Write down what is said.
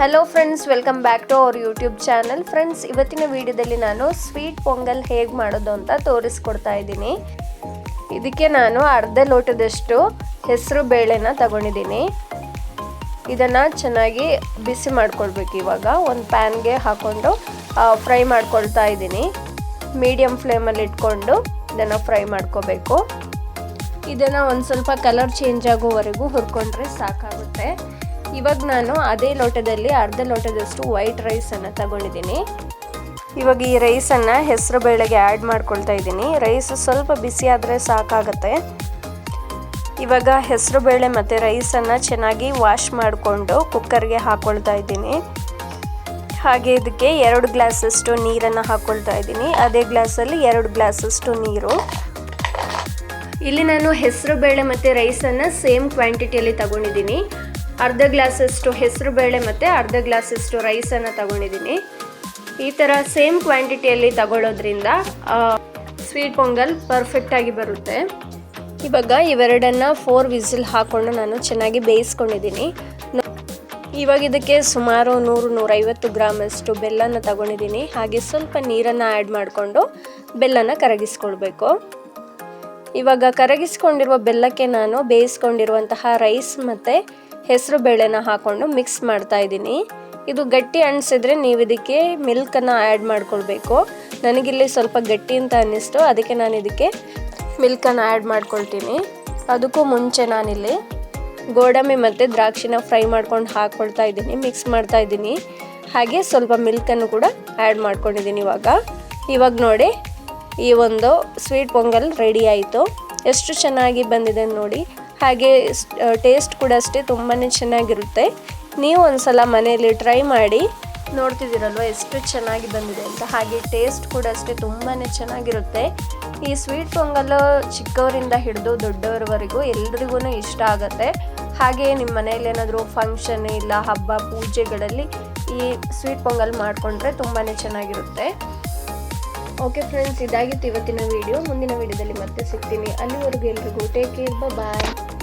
Hello friends welcome back to our YouTube channel friends ಇವತ್ತಿನ ವಿಡಿಯೋದಲ್ಲಿ ನಾನು ಸ್ವೀಟ್ ಪೊಂಗಲ್ ಹೇಗೆ ಮಾಡೋದು ಅಂತ ತೋರಿಸ್ಕೊಡ್ತಾ ಇದ್ದೀನಿ. ಇದಕ್ಕೆ ನಾನು ಅರ್ಧ ಲೋಟದಷ್ಟು ಹೆಸರು ಬೇಳೆನ ತಗೊಂಡಿದ್ದೀನಿ. ಇದನ್ನು ಚೆನ್ನಾಗಿ ಬಿಸಿ ಮಾಡ್ಕೊಳ್ಬೇಕು ಇವಾಗ. ಒಂದು ಪ್ಯಾನ್ಗೆ ಹಾಕ್ಕೊಂಡು ಫ್ರೈ ಮಾಡ್ಕೊಳ್ತಾ ಇದ್ದೀನಿ. ಮೀಡಿಯಮ್ ಫ್ಲೇಮಲ್ಲಿ ಇಟ್ಕೊಂಡು ಇದನ್ನು ಫ್ರೈ ಮಾಡ್ಕೋಬೇಕು. ಇದನ್ನು ಒಂದು ಸ್ವಲ್ಪ ಕಲರ್ ಚೇಂಜ್ ಆಗೋವರೆಗೂ ಹುರ್ಕೊಂಡ್ರೆ ಸಾಕಾಗುತ್ತೆ. ಇವಾಗ ನಾನು ಅದೇ ಲೋಟದಲ್ಲಿ ಅರ್ಧ ಲೋಟದಷ್ಟು ವೈಟ್ ರೈಸನ್ನು ತಗೊಂಡಿದ್ದೀನಿ. ಇವಾಗ ಈ ರೈಸನ್ನು ಹೆಸರು ಬೇಳೆಗೆ ಆ್ಯಡ್ ಮಾಡ್ಕೊಳ್ತಾ ಇದ್ದೀನಿ. ರೈಸ್ ಸ್ವಲ್ಪ ಬಿಸಿ ಆದರೆ ಸಾಕಾಗುತ್ತೆ. ಇವಾಗ ಹೆಸರು ಬೇಳೆ ಮತ್ತು ರೈಸನ್ನು ಚೆನ್ನಾಗಿ ವಾಶ್ ಮಾಡಿಕೊಂಡು ಕುಕ್ಕರ್ಗೆ ಹಾಕ್ಕೊಳ್ತಾ ಇದ್ದೀನಿ. ಹಾಗೆ ಇದಕ್ಕೆ ಎರಡು ಗ್ಲಾಸಷ್ಟು ನೀರನ್ನು ಹಾಕ್ಕೊಳ್ತಾ ಇದ್ದೀನಿ. ಅದೇ ಗ್ಲಾಸಲ್ಲಿ ಎರಡು ಗ್ಲಾಸಷ್ಟು ನೀರು. ಇಲ್ಲಿ ನಾನು ಹೆಸರು ಬೇಳೆ ಮತ್ತು ರೈಸನ್ನು ಸೇಮ್ ಕ್ವಾಂಟಿಟಿಯಲ್ಲಿ ತಗೊಂಡಿದ್ದೀನಿ. ಅರ್ಧ ಗ್ಲಾಸಷ್ಟು ಹೆಸರು ಬೇಳೆ ಮತ್ತು ಅರ್ಧ ಗ್ಲಾಸಷ್ಟು ರೈಸನ್ನು ತಗೊಂಡಿದ್ದೀನಿ. ಈ ಥರ ಸೇಮ್ ಕ್ವಾಂಟಿಟಿಯಲ್ಲಿ ತಗೊಳ್ಳೋದ್ರಿಂದ ಸ್ವೀಟ್ ಪೊಂಗಲ್ ಪರ್ಫೆಕ್ಟಾಗಿ ಬರುತ್ತೆ. ಇವಾಗ ಇವೆರಡನ್ನು ಫೋರ್ ವಿಸಿಲ್ ಹಾಕ್ಕೊಂಡು ನಾನು ಚೆನ್ನಾಗಿ ಬೇಯಿಸ್ಕೊಂಡಿದ್ದೀನಿ. ಇವಾಗ ಇದಕ್ಕೆ ಸುಮಾರು ನೂರು ನೂರೈವತ್ತು ಗ್ರಾಮಷ್ಟು ಬೆಲ್ಲನ ತಗೊಂಡಿದ್ದೀನಿ. ಹಾಗೆ ಸ್ವಲ್ಪ ನೀರನ್ನು ಆ್ಯಡ್ ಮಾಡಿಕೊಂಡು ಬೆಲ್ಲನ ಕರಗಿಸ್ಕೊಳ್ಬೇಕು. ಇವಾಗ ಕರಗಿಸ್ಕೊಂಡಿರುವ ಬೆಲ್ಲಕ್ಕೆ ನಾನು ಬೇಯಿಸ್ಕೊಂಡಿರುವಂತಹ ರೈಸ್ ಮತ್ತು ಹೆಸರು ಬೇಳೆನ ಹಾಕ್ಕೊಂಡು ಮಿಕ್ಸ್ ಮಾಡ್ತಾ ಇದ್ದೀನಿ. ಇದು ಗಟ್ಟಿ ಅನಿಸಿದ್ರೆ ನೀವು ಇದಕ್ಕೆ ಮಿಲ್ಕನ್ನು ಆ್ಯಡ್ ಮಾಡ್ಕೊಳ್ಬೇಕು. ನನಗಿಲ್ಲಿ ಸ್ವಲ್ಪ ಗಟ್ಟಿ ಅಂತ ಅನ್ನಿಸ್ತು, ಅದಕ್ಕೆ ನಾನು ಇದಕ್ಕೆ ಮಿಲ್ಕನ್ನು ಆ್ಯಡ್ ಮಾಡ್ಕೊಳ್ತೀನಿ. ಅದಕ್ಕೂ ಮುಂಚೆ ನಾನಿಲ್ಲಿ ಗೋಡಂಬಿ ಮತ್ತು ದ್ರಾಕ್ಷಿನ ಫ್ರೈ ಮಾಡ್ಕೊಂಡು ಹಾಕ್ಕೊಳ್ತಾ ಇದ್ದೀನಿ ಮಿಕ್ಸ್ ಮಾಡ್ತಾ ಇದ್ದೀನಿ. ಹಾಗೆ ಸ್ವಲ್ಪ ಮಿಲ್ಕನ್ನು ಕೂಡ ಆ್ಯಡ್ ಮಾಡ್ಕೊಂಡಿದ್ದೀನಿ ಇವಾಗ. ಇವಾಗ ನೋಡಿ, ಈ ಒಂದು ಸ್ವೀಟ್ ಪೊಂಗಲ್ ರೆಡಿ ಆಯಿತು. ಎಷ್ಟು ಚೆನ್ನಾಗಿ ಬಂದಿದೆ ನೋಡಿ. ಹಾಗೆ ಟೇಸ್ಟ್ ಕೂಡ ಅಷ್ಟೇ ತುಂಬಾ ಚೆನ್ನಾಗಿರುತ್ತೆ. ನೀವು ಒಂದ್ಸಲ ಮನೆಯಲ್ಲಿ ಟ್ರೈ ಮಾಡಿ ನೋಡ್ತಿದ್ದೀರಲ್ವ ಎಷ್ಟು ಚೆನ್ನಾಗಿ ಬಂದಿದೆ ಅಂತ? ಹಾಗೆ ಟೇಸ್ಟ್ ಕೂಡ ಅಷ್ಟೇ ತುಂಬಾ ಚೆನ್ನಾಗಿರುತ್ತೆ. ಈ ಸ್ವೀಟ್ ಪೊಂಗಲ್ ಚಿಕ್ಕವರಿಂದ ಹಿಡಿದು ದೊಡ್ಡವರವರೆಗೂ ಎಲ್ರಿಗೂ ಇಷ್ಟ ಆಗುತ್ತೆ. ಹಾಗೆ ನಿಮ್ಮ ಮನೆಯಲ್ಲಿ ಏನಾದರೂ ಫಂಕ್ಷನ್ ಇಲ್ಲ, ಹಬ್ಬ, ಪೂಜೆಗಳಲ್ಲಿ ಈ ಸ್ವೀಟ್ ಪೊಂಗಲ್ ಮಾಡಿಕೊಂಡ್ರೆ ತುಂಬಾ ಚೆನ್ನಾಗಿರುತ್ತೆ. ಓಕೆ ಫ್ರೆಂಡ್ಸ್ ಇದಾಗಿತ್ತು ಇವತ್ತಿನ ವಿಡಿಯೋ ಮುಂದಿನ ವಿಡಿಯೋದಲ್ಲಿ ಮತ್ತೆ ಸಿಗ್ತೀನಿ. ಅಲ್ಲಿವರೆಗೂ ಎಲ್ರಿಗೂ ಟೇಕ್ ಕೇರ್ ಬಾಯ್